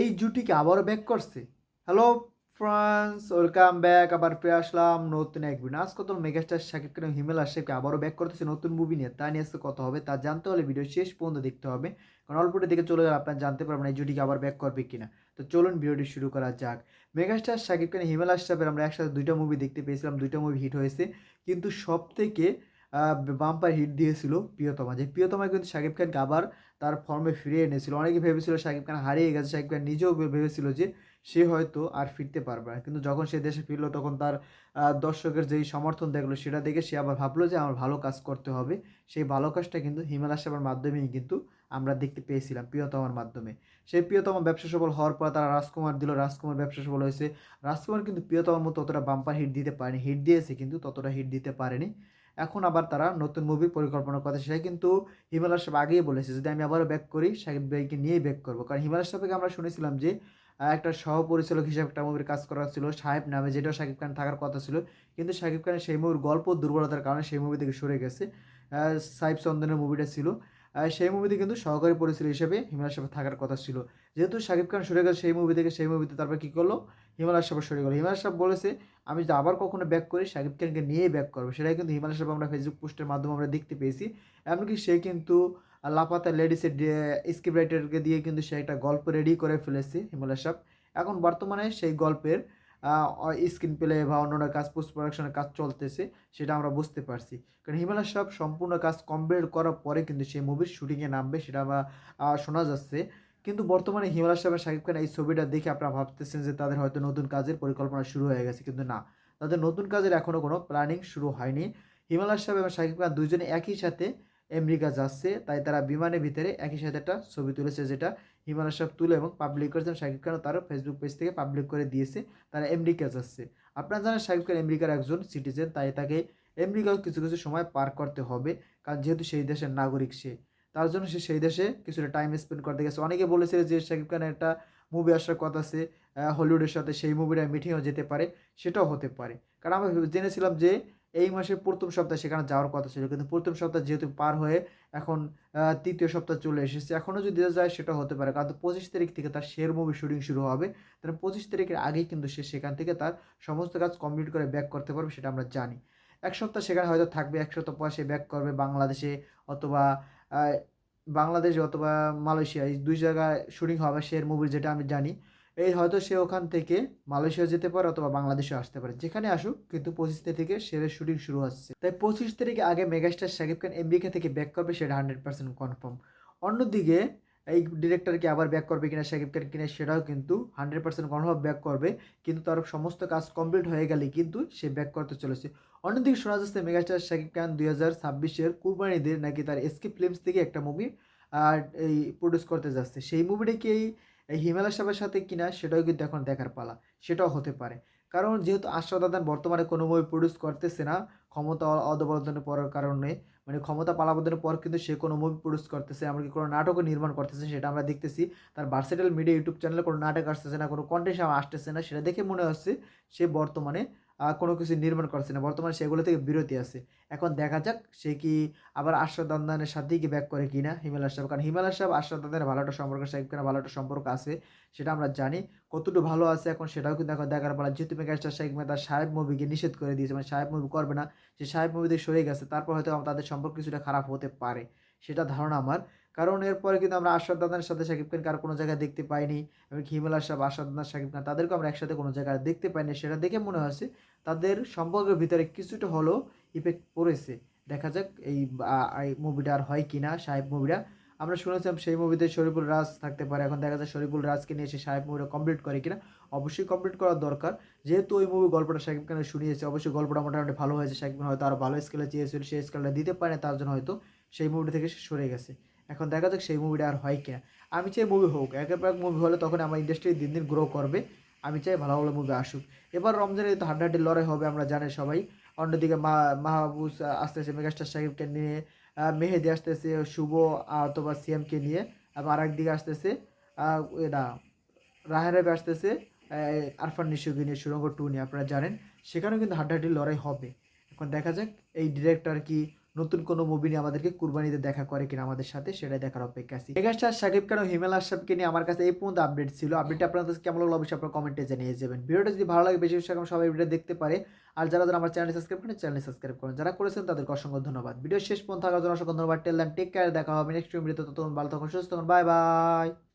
এই জুটিকে আবারও ব্যাক করছে। হ্যালো ফ্রান্স ওয়েলকাম ব্যাক আবার ফিরে আসলাম নতুন এক ভিডিও আজকে তো মেগাস্টার শাকিব খান হিমেল আশাফকে আবারও ব্যাক করতেছে নতুন মুভি নিয়ে। তা নিয়ে আজকে কথা হবে, তা জানতে হলে ভিডিও শেষ পর্যন্ত দেখতে হবে। কারণ অল্পটি দিকে চলে গেলে আপনার জানতে পারবেন এই জুটিকে আবার ব্যাক করবে কিনা। তো চলুন ভিডিওটি শুরু করা যাক। মেগাস্টার শাকিব খান হিমেল আশরাফের আমরা একসাথে দুইটা মুভি দেখতে পেয়েছিলাম, দুইটা মুভি হিট হয়েছে। কিন্তু সব থেকে বাম্পার হিট দিয়েছিল প্রিয়তমা, যে প্রিয়তমা কিন্তু শাকিব খানকে আবার তার ফর্মে ফিরিয়ে এনেছিল। অনেকে ভেবেছিল শাকিব খান হারিয়ে গেছে, শাকিব খান নিজেও ভেবেছিল যে সে হয়তো আর ফিরতে পারবে না। কিন্তু যখন সে দেশে ফিরলো, তখন তার দর্শকের যেই সমর্থন দেখল, সেটা দেখে সে আবার ভাবলো যে আমার ভালো কাজ করতে হবে। সেই ভালো কাজটা কিন্তু হিমাল সেবার মাধ্যমেই কিন্তু আমরা দেখতে পেয়েছিলাম প্রিয়তমার মাধ্যমে। সেই প্রিয়তমা ব্যবসা সফল হওয়ার পর তারা রাজকুমার দিল। রাজকুমার ব্যবসা সফল হয়েছে। রাজকুমার কিন্তু প্রিয়তমার মতো অতটা বাম্পার হিট দিতে পারেনি। হিট দিয়েছে কিন্তু ততটা হিট দিতে পারেনি। এখন আবার তারা নতুন মুভির পরিকল্পনা কথা সেটা কিন্তু হিমাল আশরাফ আগেই বলেছে। যদি আমি আবারও ব্যাক করি সাকিব ভাইকে নিয়েই ব্যাক করব। কারণ হিমাল আশরাফকে আমরা শুনেছিলাম যে একটা সহপরিচালক পরিচালক হিসেবে একটা মুভির কাজ করা ছিল, সাহেব নামে যেটা শাকিব খান থাকার কথা ছিল। কিন্তু শাকিব খানের সেই মুভির গল্প দুর্বলতার কারণে সেই মুভি থেকে সরে গেছে। সাহেব চন্দনের মুভিটা ছিল। সেই মুভিতে কিন্তু সহকারী পরিচালক হিসেবে হিমাল আশরাফ থাকার কথা ছিল। যেহেতু শাকিব খান সরে গেছে সেই মুভি থেকে, সেই মুভিতে তারপর কী করল? হিমাল আশরাফ সরে গেলো। হিমাল আশরাফ বলেছে, আমি যদি আবার কখনো ব্যাক করি, শাকিব খানকে নিয়েই ব্যাক করব। সেটাই কিন্তু হিমাল আশরাফ আমরা ফেসবুক পোস্টের মাধ্যমে আমরা দেখতে পেয়েছি। এমনকি সে কিন্তু লাপাতা লেডিসের স্ক্রিপ্ট রাইটারকে দিয়ে কিন্তু সে একটা গল্প রেডি করে ফেলেছে হিমাল আশরাফ এখন বর্তমানে সেই গল্পের স্ক্রিন প্লে বা অন্যান্য কাজ পোস্ট প্রোডাকশনের কাজ চলতেছে, সেটা আমরা বুঝতে পারছি। কারণ হিমালয় আশরাফ সম্পূর্ণ কাজ কমপ্লিট করার পরে কিন্তু সেই মুভির শুটিংয়ে নামবে, সেটা আমরা শোনা যাচ্ছে। কিন্তু বর্তমানে হিমাল আশরাফ আর শাকিব খান এই ছবিটা দেখে আপনারা ভাবতেছেন যে তাদের হয়তো নতুন কাজের পরিকল্পনা শুরু হয়ে গেছে, কিন্তু না। তাদের নতুন কাজের এখনও কোনো প্ল্যানিং শুরু হয়নি। হিমালয় আশরাফ এবং শাকিব খান দুজনে একই সাথে আমেরিকা যাচ্ছে, তাই তারা বিমানের ভিতরে একই সাথে একটা ছবি তুলেছে যেটা হিমাল আশরাফ তুলে এবং পাবলিক করেছেন শাকিব খানও তারও ফেসবুক পেজ থেকে পাবলিক করে দিয়েছে, তারা আমেরিকা যাচ্ছে। আপনারা জানেন শাকিব খান আমেরিকার একজন সিটিজেন তাই তাকে আমেরিকাও কিছু কিছু সময় পার করতে হবে, কারণ যেহেতু সেই দেশের নাগরিক সে। তার জন্য সে সেই দেশে কিছুটা টাইম স্পেন্ড করতে গেছে। অনেকে বলেছে যে শাকিব খানের একটা মুভি আসার কথা আছে হলিউডের সাথে সেই মুভিটা মিটিংও যেতে পারে, সেটাও হতে পারে। কারণ আমরা জেনেছিলাম যে এই মাসের প্রথম সপ্তাহে সেখানে যাওয়ার কথা ছিল, কিন্তু প্রথম সপ্তাহ যেহেতু পার হয়ে এখন তৃতীয় সপ্তাহ চলে এসেছে। এখনও যদি যায় সেটা হতে পারে। কারণ পঁচিশ তারিখ থেকে তার শের মুভি শুটিং শুরু হবে। তাহলে পঁচিশ তারিখের আগেই কিন্তু সে সেখান থেকে তার সমস্ত কাজ কমপ্লিট করে ব্যাক করতে পারবে সেটা আমরা জানি। এক সপ্তাহ সেখানে হয়তো থাকবে, এক সপ্তাহ পর সে ব্যাক করবে বাংলাদেশে অথবা বাংলাদেশে অথবা মালয়েশিয়া। এই দুই জায়গায় শুটিং হবে শের মুভির যেটা আমি জানি। এই হয়তো সে ওখান থেকে মালয়েশিয়া যেতে পারে অথবা বাংলাদেশে আসতে পারে। যেখানে আসুক, কিন্তু পঁচিশ তারিখ শেরের শুটিং শুরু হচ্ছে। তাই পঁচিশ তারিখে আগে মেগাস্টার শাকিব খান আমেরিকা থেকে ব্যাক করবে, সেটা হান্ড্রেড পার্সেন্ট কনফার্ম অন্যদিকে এই ডিরেক্টরকে আবার ব্যাক করবে কিনা, শাকিব খান কিনা, সেটাও কিন্তু হান্ড্রেড পার্সেন্ট কনফার্ম ব্যাক করবে। কিন্তু তার সমস্ত কাজ কমপ্লিট হয়ে গেলে কিন্তু সে ব্যাক করতে চলেছে। অন্যদিকে শোনা যাচ্ছে মেগাস্টার শাকিব খান দুই হাজার ছাব্বিশের কুরবানিদের নাকি তার এসকে ফিল্মস থেকে একটা মুভি আর এই প্রডিউস করতে যাচ্ছে। সেই মুভিটা এই এই হিমালয় সাহেবের সাথে কিনা সেটাও কিন্তু এখন দেখার পালা, সেটাও হতে পারে। কারণ যেহেতু আশ্রয় দাদান বর্তমানে কোনো মুভি প্রডিউস করতেছে না, ক্ষমতা অদবলনের পড়ার কারণে মানে ক্ষমতা পালাবদনের পর কিন্তু সে কোনো মুভি প্রডিউস করতেছে, এমনকি কোনো নাটকও নির্মাণ করতেছে, সেটা আমরা দেখতেছি। তার ভার্সেটাল মিডিয়া ইউটিউব চ্যানেলে কোনো নাটক আসতেছে না, কোনো কন্টেন্ট আসতেছে না, সেটা দেখে মনে হচ্ছে সে বর্তমানে কোনো কিছু নির্মাণ করছে না বর্তমানে সেগুলো থেকে বিরতি আছে। এখন দেখা যাক সে কি আবার আশরাফ দান্দানের সাথেই কি ব্যাক করে কিনা হিমাল আশরাফ কারণ হিমাল আশরাফ আশরাফ ভালো একটা সম্পর্ক সাহেব খানের ভালো একটা সম্পর্ক আছে, সেটা আমরা জানি। কতটুকু ভালো আছে এখন সেটাও কিন্তু এখন দেখার পালা। যেহেতু মেগাস্টার শেখ মেহতা সাহেব মুভিকে নিষেধ করে দিয়েছে মানে সাহেব মুভি করবে না, সে সাহেব মুভি সরে গেছে, তারপর হয়তো তাদের সম্পর্ক কিছুটা খারাপ হতে পারে। সেটা ধারণা আমার। কারণ এরপরে কিন্তু আমরা আশরাফ দাদানের সাথে শাকিব খানকে আর কোনো জায়গায় দেখতে পাইনি, এবং হিমেল আশরাফ আশরাফ দাদান, শাকিব খান তাদেরকে আমরা একসাথে কোনো জায়গায় দেখতে পাইনি। সেটা দেখে মনে হচ্ছে তাদের সম্পর্কের ভিতরে কিছুটা হলেও ইফেক্ট পড়েছে। দেখা যাক এই মুভিটা আর হয় কি না সাহেব মুভিটা আমরা শুনেছিলাম সেই মুভিতে শরীফুল রাজ থাকতে পারে। এখন দেখা যায় শরীফুল রাজকে নিয়ে এসে সাহেব মুভিটা কমপ্লিট করে কিনা। অবশ্যই কমপ্লিট করার দরকার। যেহেতু ওই মুভি গল্পটা শাকিব খানের শুনিয়েছে, অবশ্যই গল্পটা মোটামুটি ভালো হয়েছে। শাকিব খান হয়তো আরও ভালো স্কেলে চেয়েছিল সেই স্কেলটা দিতে পারে তার জন্য হয়তো সেই মুভিটা থেকে সে সরে গেছে। এখন দেখা যাক সেই মুভিটা আর হয় কিনা। আমি চাই মুভি হোক একের এক মুভি হলে তখন আমার ইন্ডাস্ট্রি দিন দিন গ্রো করবে। আমি চাই ভালো ভালো মুভি আসুক। এবার রমজানে তো হাড্ডাহাড্ডি লড়াই হবে আমরা জানি সবাই। অন্যদিকে মা মাহবুস আসতেছে, মেগাস্টার সাহেবকে নিয়ে মেহেদি আসতেছে, শুভ অথবা সিএমকে নিয়ে, এবং আর একদিকে আসতেছে এরা রাহেরাবে আসতেছে আরফান নিশুকে নিয়ে, সুরঙ্গ টু নিয়ে, আপনারা জানেন। সেখানেও কিন্তু হাড্ডাহাড্ডি লড়াই হবে। এখন দেখা যাক এই ডিরেক্টর কি নতুন কোনো মুভি নিয়ে আমাদেরকে কুরবানিতে দেখা করে কিনা আমাদের সাথে, সেটাই দেখার অপেক্ষা আছি। মেগাস্টার শাকিব খান ও হিমেল আশরাফকে নিয়ে আমার কাছে এই পর্যন্ত আপডেট ছিল। আপডেট আপনাদের কেমন লাগল অবশ্যই আপনার কমেন্টে জানিয়ে যাবেন। ভিডিওটা যদি ভালো লাগে, বেশি বেশি সবাই ভিডিও দেখতে পারে। আর যারা আমার চ্যানেল সাবস্ক্রাইব করেন চ্যানেল সাবস্ক্রাইব করেন। যারা করেছেন, তাদেরকে অসংখ্য ধন্যবাদ। ভিডিও শেষ পর্যন্ত থাকার জন্য অসংখ্য ধন্যবাদ। টেক কেয়ার দেখা হবে নেক্সট ভিডিওতে ততক্ষণ ভালো থাকুন, সুস্থ থাকুন। Bye bye